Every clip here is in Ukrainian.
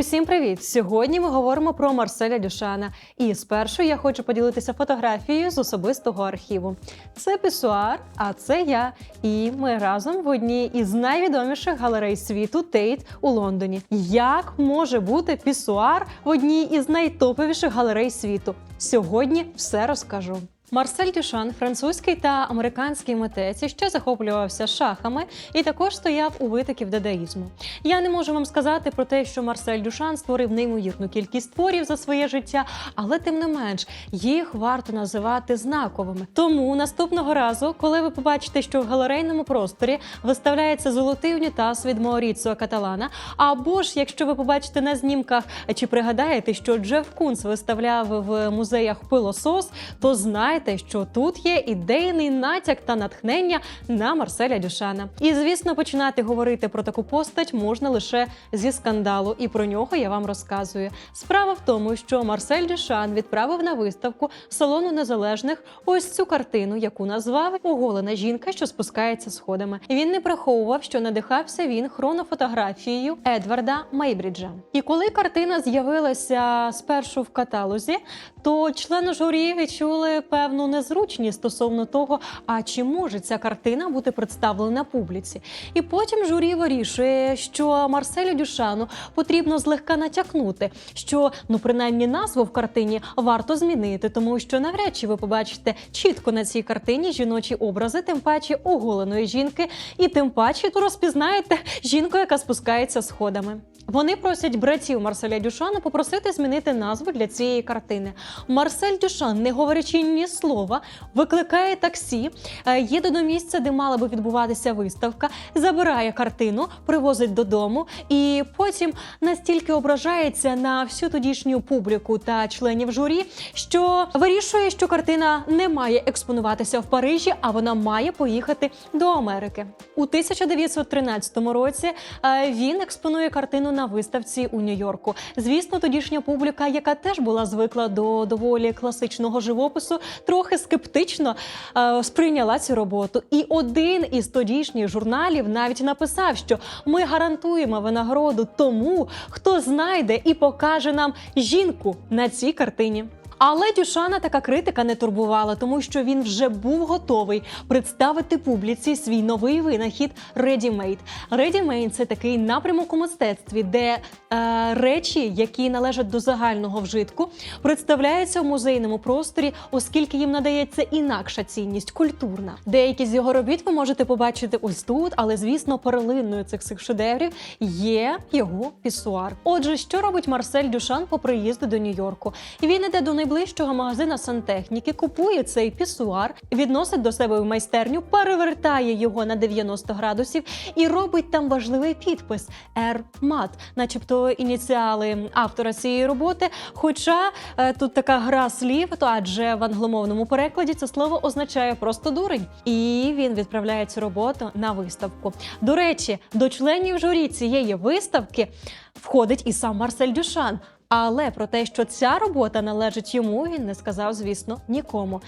Усім привіт! Сьогодні ми говоримо про Марселя Дюшана. І спершу я хочу поділитися фотографією з особистого архіву. Це пісуар, а це я. І ми разом в одній із найвідоміших галерей світу Тейт у Лондоні. Як може бути пісуар в одній із найтоповіших галерей світу? Сьогодні все розкажу. Марсель Дюшан, французький та американський митець, ще захоплювався шахами і також стояв у витоків дадаїзму. Я не можу вам сказати про те, що Марсель Дюшан створив неймовірну кількість творів за своє життя, але тим не менш їх варто називати знаковими. Тому наступного разу, коли ви побачите, що в галерейному просторі виставляється золотий унітаз від Маоріцо Каталана, або ж якщо ви побачите на знімках чи пригадаєте, що Джеф Кунс виставляв в музеях пилосос, то знайте, що тут є ідейний натяк та натхнення на Марселя Дюшана. І звісно, починати говорити про таку постать можна лише зі скандалу, і про нього я вам розказую. Справа в тому, що Марсель Дюшан відправив на виставку салону незалежних ось цю картину, яку назвав оголена жінка, що спускається сходами. Він не приховував, що надихався він хронофотографією Едварда Мейбріджа. І коли картина з'явилася спершу в каталозі, то члени журі відчули певну незручність стосовно того, а чи може ця картина бути представлена публіці. І потім журі вирішує, що Марселю Дюшану потрібно злегка натякнути, що ну принаймні назву в картині варто змінити, тому що навряд чи ви побачите чітко на цій картині жіночі образи, тим паче оголеної жінки, і тим паче то розпізнаєте жінку, яка спускається сходами. Вони просять братів Марселя Дюшана попросити змінити назву для цієї картини. Марсель Дюшан, не говорячи ні слова, викликає таксі, е, їде до місця, де мала би відбуватися виставка, забирає картину, привозить додому, і потім настільки ображається на всю тодішню публіку та членів журі, що вирішує, що картина не має експонуватися в Парижі, а вона має поїхати до Америки. У 1913 році е, він експонує картину на виставці у Нью-Йорку. Звісно, тодішня публіка, яка теж була звикла до доволі класичного живопису, трохи скептично е, сприйняла цю роботу. І один із тодішніх журналів навіть написав, що ми гарантуємо винагороду тому, хто знайде і покаже нам жінку на цій картині. Але Дюшана така критика не турбувала, тому що він вже був готовий представити публіці свій новий винахід Ready Made. Ready Made – це такий напрямок у мистецтві, де е, речі, які належать до загального вжитку, представляються в музейному просторі, оскільки їм надається інакша цінність, культурна. Деякі з його робіт ви можете побачити ось тут, але звісно, перлинною цих цих шедеврів є його пісуар. Отже, що робить Марсель Дюшан по приїзду до Нью-Йорку? Він іде до найближчого магазина сантехніки, купує цей пісуар, відносить до себе в майстерню, перевертає його на 90 градусів і робить там важливий підпис «Р-Мат», начебто ініціали автора цієї роботи. Хоча е, тут така гра слів, то адже в англомовному перекладі це слово означає просто дурень. І він відправляє цю роботу на виставку. До речі, до членів журі цієї виставки входить і сам Марсель Дюшан. Але про те, що ця робота належить йому, він не сказав, звісно, нікому.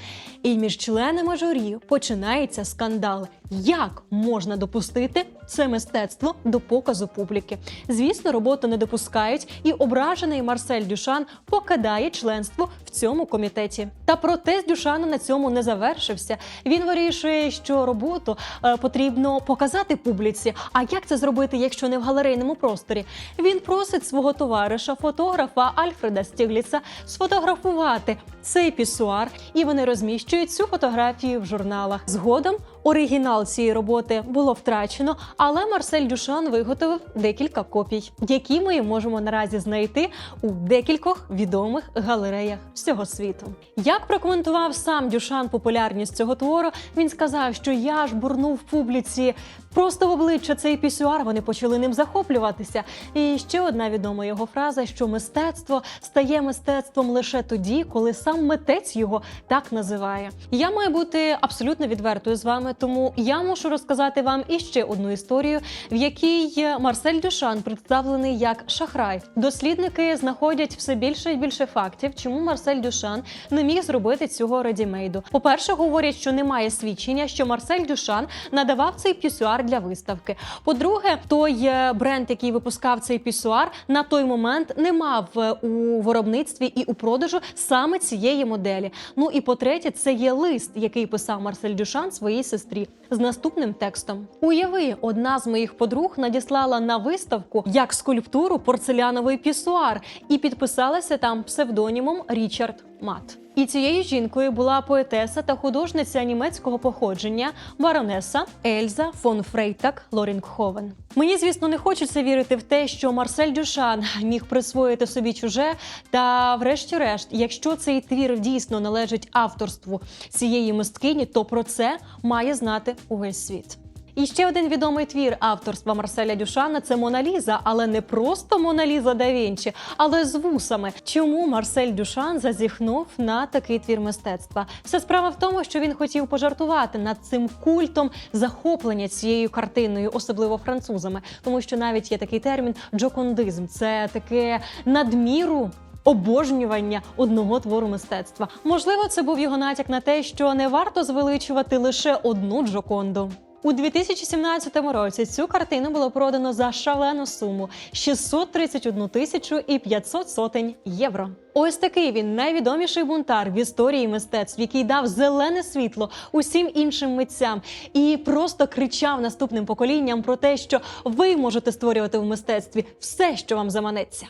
І між членами журі починається скандал. Як можна допустити це мистецтво до показу публіки? Звісно, роботу не допускають, і ображений Марсель Дюшан покидає членство в цьому комітеті. Та протест Дюшана на цьому не завершився. Він вирішує, що роботу е, потрібно показати публіці. А як це зробити, якщо не в галерейному просторі? Він просить свого товариша, фотографа Альфреда Стігліца, сфотографувати цей пісуар, і вони розміщують цю фотографію в журналах. Згодом оригінал цієї роботи було втрачено, але Марсель Дюшан виготовив декілька копій, які ми можемо наразі знайти у декількох відомих галереях всього світу. Як прокоментував сам Дюшан популярність цього твору, він сказав, що я ж бурнув публіці просто в обличчя цей пісюар. Вони почали ним захоплюватися. І ще одна відома його фраза: що мистецтво стає мистецтвом лише тоді, коли сам митець його так називає. Я маю бути абсолютно відвертою з вами, тому я мушу розказати вам іще одну історію, в якій Марсель Дюшан представлений як шахрай. Дослідники знаходять все більше і більше фактів, чому Марсель Дюшан не міг зробити цього редімейду. По перше, говорять, що немає свідчення, що Марсель Дюшан надавав цей пісюар для виставки. По-друге, той е, бренд, який випускав цей пісуар, на той момент не мав е, у виробництві і у продажу саме цієї моделі. Ну і по-третє, це є лист, який писав Марсель Дюшан своїй сестрі з наступним текстом. Уяви, одна з моїх подруг надіслала на виставку як скульптуру порцеляновий пісуар і підписалася там псевдонімом Річард Мат. І цією жінкою була поетеса та художниця німецького походження баронеса Ельза фон Фрейтак Лорінгховен. Мені, звісно, не хочеться вірити в те, що Марсель Дюшан міг присвоїти собі чуже. Та, врешті-решт, якщо цей твір дійсно належить авторству цієї мисткині, то про це має знати увесь світ. І ще один відомий твір авторства Марселя Дюшана це Мона Ліза, але не просто Мона Ліза да Вінчі, але з вусами. Чому Марсель Дюшан зазіхнув на такий твір мистецтва? Вся справа в тому, що він хотів пожартувати над цим культом захоплення цією картиною, особливо французами, тому що навіть є такий термін джокондизм. Це таке надміру обожнювання одного твору мистецтва. Можливо, це був його натяк на те, що не варто звеличувати лише одну Джоконду. У 2017 році цю картину було продано за шалену суму 631 тисячу і 500 сотень євро. Ось такий він найвідоміший бунтар в історії мистецтв, який дав зелене світло усім іншим митцям і просто кричав наступним поколінням про те, що ви можете створювати в мистецтві все, що вам заманеться.